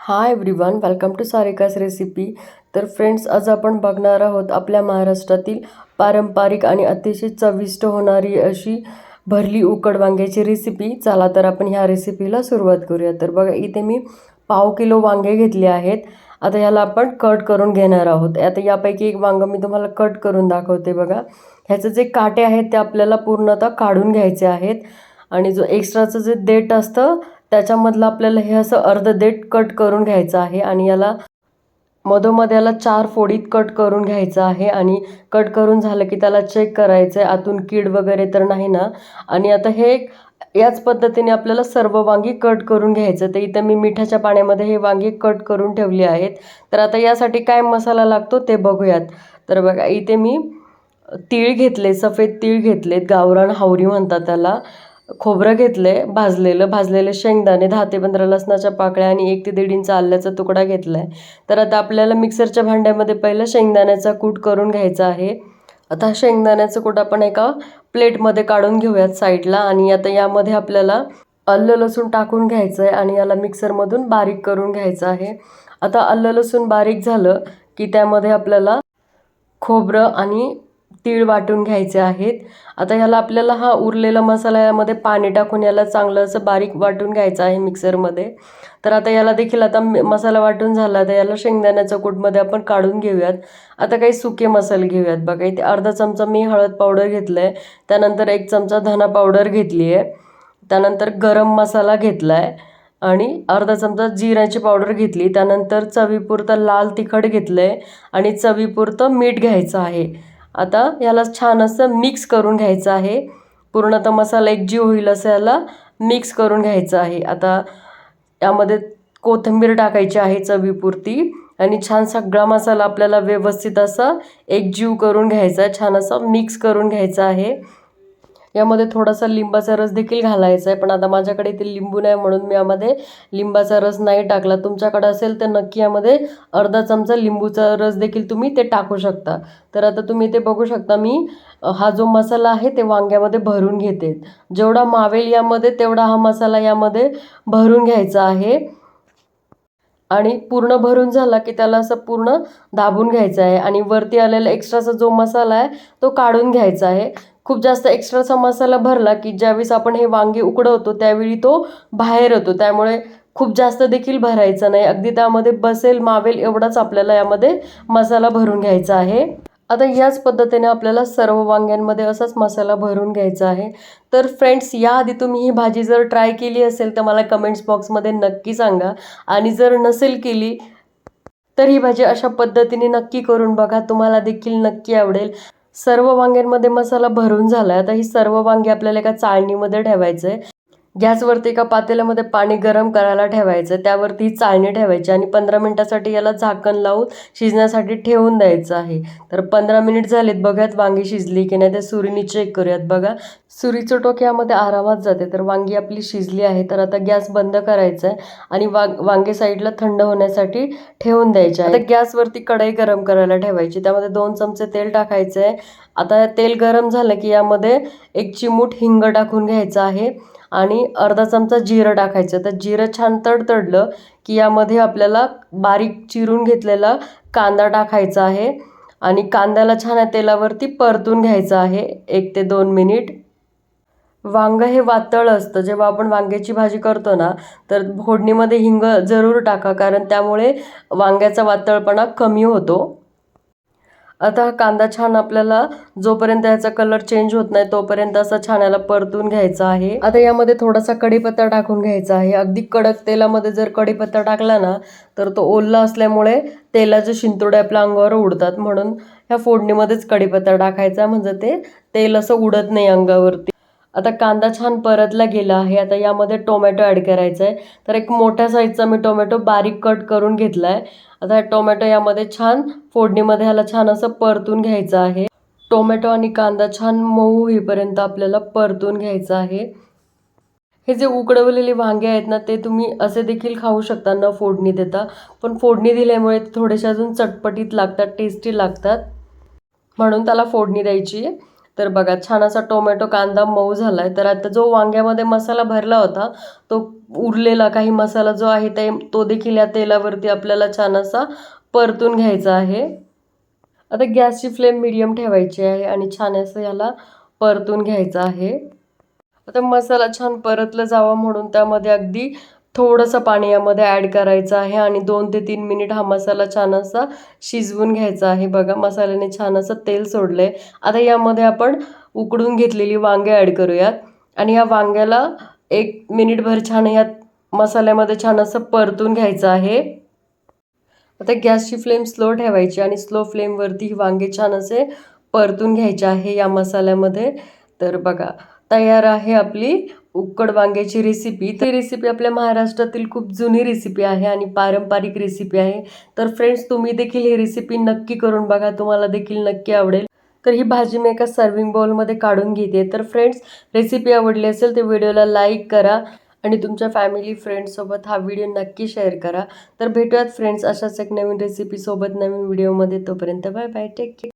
Hi everyone welcome to Sarika's recipe तर friends आज आपण बघणार आहोत आपल्या महाराष्ट्रातील पारंपरिक आणि अतिशय चविष्ट होणारी अशी भरली उकड वांग्याची रेसिपी चला तर आपण ह्या रेसिपीला सुरुवात करूया. तर बघा इथे मी पाव किलो वांगे घेतले आहेत. आता ह्याला आपण कट करून घेणार आहोत. आता यापैकी एक वांगं मी तुम्हाला कट करून दाखवते बघा. ह्याचे जे काटे आहेत ते आपल्याला पूर्णतः काढून घ्यायचे आहेत. आणि जो एक्स्ट्राचं जे देठ असतं त्याच्यामधलं आपल्याला हे असं अर्ध देठ कट करून घ्यायचं आहे आणि याला मधोमध याला चार फोडीत कट करून घ्यायचं आहे आणि कट करून झालं की त्याला चेक करायचं आहे आतून कीड वगैरे तर नाही ना? आणि आता हे याच पद्धतीने आपल्याला सर्व वांगी कट करून घ्यायचं. तर इथं मी मिठाच्या पाण्यामध्ये हे वांगी कट करून ठेवली आहेत. तर आता यासाठी काय मसाला लागतो ते बघूयात. तर बघा इथे मी तीळ घेतले सफेद तीळ घेतलेत गावरान हावरी म्हणतात त्याला. खोबरं घेतलं आहे भाजलेलं भाजलेले शेंगदाणे दहा ते पंधरा लसणाच्या पाकळ्या आणि एक ते दीड इंच आल्याचा तुकडा घेतला आहे तर आता आपल्याला मिक्सरच्या भांड्यामध्ये पहिलं शेंगदाण्याचा कूट करून घ्यायचा आहे. आता शेंगदाण्याचं कूट आपण एका प्लेटमध्ये काढून घेऊयात साईडला आणि आता यामध्ये आपल्याला अल्लं लसूण टाकून घ्यायचं आहे आणि याला मिक्सरमधून बारीक करून घ्यायचं आहे. आता अल्लं लसूण बारीक झालं की त्यामध्ये आपल्याला खोबरं आणि तीळ वाटून घ्यायचे आहेत. आता ह्याला आपल्याला हा उरलेला मसाला यामध्ये पाणी टाकून याला चांगलं असं बारीक वाटून घ्यायचं आहे मिक्सरमध्ये. तर आता याला देखील आता म- मसाला वाटून झाला तर याला शेंगदाण्याच्या कूटमध्ये आपण काढून घेऊयात. आता काही सुके मसाले घेऊयात बघा. इथे अर्धा चमचा मी हळद पावडर घेतलं आहे त्यानंतर एक चमचा धना पावडर घेतली आहे त्यानंतर गरम मसाला घेतला आहे आणि अर्धा चमचा जिऱ्याची पावडर घेतली. त्यानंतर चवीपुरतं लाल तिखट घेतलं आहे आणि चवीपुरतं मीठ घ्यायचं आहे. आता ह्याला छान असं मिक्स करून घ्यायचं आहे. पूर्णतः मसाला एक जीव होईल असं ह्याला मिक्स करून घ्यायचं आहे. आता यामध्ये कोथिंबीर टाकायची आहे चवीपुरती आणि छान सगळा मसाला आपल्याला व्यवस्थित असा एकजीव करून घ्यायचा आहे. छान असा मिक्स करून घ्यायचा आहे. यामध्ये थोडासा लिंबाचा रस देखील घालायचा आहे पण आता माझ्याकडे इथे लिंबू नाही म्हणून मी यामध्ये लिंबाचा रस नाही टाकला. तुमच्याकडे असेल तर नक्की यामध्ये अर्धा चमचा लिंबूचा रस देखील तुम्ही ते टाकू शकता. तर आता तुम्ही ते बघू शकता मी हा जो मसाला आहे ते वांग्यामध्ये भरून घेते. जेवढा मावेल यामध्ये तेवढा हा मसाला यामध्ये भरून घ्यायचा आहे. आणि पूर्ण भरून झाला की त्याला असं पूर्ण दाबून घ्यायचं आहे. आणि वरती आलेला एक्स्ट्राचा जो मसाला आहे तो काढून घ्यायचा आहे. खूप जास्त एक्स्ट्राचा मसाला भरला की ज्यावेळेस आपण हे वांगे उकडवतो त्यावेळी तो बाहेर होतो त्यामुळे खूप जास्त देखील भरायचा नाही. अगदी त्यामध्ये बसेल मावेल एवढाच आपल्याला यामध्ये मसाला भरून घ्यायचा आहे. आता याच पद्धतीने आपल्याला सर्व वांग्यांमध्ये असाच मसाला भरून घ्यायचा आहे. तर फ्रेंड्स याआधी तुम्ही ही भाजी जर ट्राय केली असेल तर मला कमेंट्स बॉक्समध्ये नक्की सांगा. आणि जर नसेल केली तर ही भाजी अशा पद्धतीने नक्की करून बघा. तुम्हाला देखील नक्की आवडेल. सर्व वांग्यांमध्ये मसाला भरून झाला आता ही सर्व वांगी आपल्याला एका चाळणीमध्ये ठेवायचं आहे गॅसवरती एका पातेल्यामध्ये पाणी गरम करायला ठेवायचं त्यावरती चाळणी ठेवायची आणि पंधरा मिनिटासाठी याला झाकण लावून शिजण्यासाठी ठेवून द्यायचं आहे. तर पंधरा मिनिट झालेत बघ्यात वांगी शिजली की नाही त्या सुरीने चेक करूयात बघा. सुरीचं टोक यामध्ये आरामात जाते तर वांगी आपली शिजली आहे तर आता गॅस बंद करायचा आहे आणि वांग वांगे साईडला थंड होण्यासाठी ठेवून द्यायचे आहे. आता गॅसवरती कढई गरम करायला ठेवायची त्यामध्ये दोन चमचे तेल टाकायचं आहे आता तेल गरम झालं की यामध्ये एक चिमूट हिंग टाकून घ्यायचं आहे आणि अर्धा चमचा जिरं टाकायचं. तर जिरं छान तडतडलं की यामध्ये आपल्याला बारीक चिरून घेतलेला कांदा टाकायचा आहे आणि कांद्याला छान या तेलावरती परतून घ्यायचं आहे एक ते दोन मिनिट. वांगं हे वातळ असतं. जेव्हा आपण वांग्याची भाजी करतो ना तर फोडणीमध्ये हिंग जरूर टाका कारण त्यामुळे वांग्याचा वातळपणा कमी होतो. आता हा कांदा छान आपल्याला जोपर्यंत याचा कलर चेंज होत नाही तोपर्यंत असा छान याला परतून घ्यायचा आहे. आता यामध्ये थोडासा कढीपत्ता टाकून घ्यायचा आहे. अगदी कडक तेलामध्ये जर कढीपत्ता टाकला ना तर तो ओल्ला असल्यामुळे तेलाचे शिंतोडे आपल्या अंगावर उडतात. म्हणून ह्या फोडणीमध्येच कढीपत्ता टाकायचा म्हणजे ते तेल असं उडत नाही अंगावरती. आता कांदा छान परतला गेला आहे. आता यामध्ये टोमॅटो ॲड करायचा आहे. तर एक मोठ्या साईजचा मी टोमॅटो बारीक कट करून घेतला आहे आता टोमॅटो यामध्ये छान फोडणीमध्ये ह्याला छान असं परतून घ्यायचं आहे. टोमॅटो आणि कांदा छान मऊ होईपर्यंत आपल्याला परतून घ्यायचं आहे. हे जे उकडवलेले वांगे आहेत ना ते तुम्ही असे देखील खाऊ शकता न फोडणी देता. पण फोडणी दिल्यामुळे ते थोडेसे अजून चटपटीत लागतात टेस्टी लागतात. म्हणून त्याला फोडणी द्यायची आहे. तर बघा छान असा टोमॅटो कांदा मऊ झाला आहे तर आता जो वांग्यामध्ये मसाला भरला होता तो उरलेला काही मसाला जो आहे ते तो देखील या तेलावरती आपल्याला छान असा परतून घ्यायचा आहे. आता गॅसची फ्लेम मिडियम ठेवायची आहे आणि छान असं याला परतून घ्यायचं आहे. आता मसाला छान परतलं जावा म्हणून त्यामध्ये अगदी थोडंसं पाणी यामध्ये ॲड करायचं आहे आणि दोन ते तीन मिनिट हा मसाला छान असा शिजवून घ्यायचा आहे. बघा मसाल्याने छान असं तेल सोडलं आहे आता यामध्ये आपण उकडून घेतलेली वांगे ॲड करूयात. आणि या वांग्याला एक मिनिटभर छान यात मसाल्यामध्ये छान असं परतून घ्यायचं आहे. आता गॅसची फ्लेम स्लो ठेवायची आणि स्लो फ्लेमवरती ही वांगे छान असे परतून घ्यायचे आहे या मसाल्यामध्ये. तर बघा तयार आहे आपली उकड वांग्याची रेसिपी ती रेसिपी आपल्या महाराष्ट्रातील खूप जुनी रेसिपी आहे आणि पारंपरिक रेसिपी आहे. तर फ्रेंड्स तुम्ही देखील ही रेसिपी नक्की करून बघा. तुम्हाला देखील नक्की आवडेल. तर ही भाजी मी एका सर्विंग बाउलमध्ये काढून घेते. तर फ्रेंड्स रेसिपी आवडली असेल तर व्हिडिओला लाईक करा आणि तुमच्या फॅमिली फ्रेंड्ससोबत हा व्हिडिओ नक्की शेअर करा. तर भेटूयात फ्रेंड्स अशाच एक नवीन रेसिपीसोबत नवीन व्हिडिओमध्ये तोपर्यंत बाय बाय टेक केअर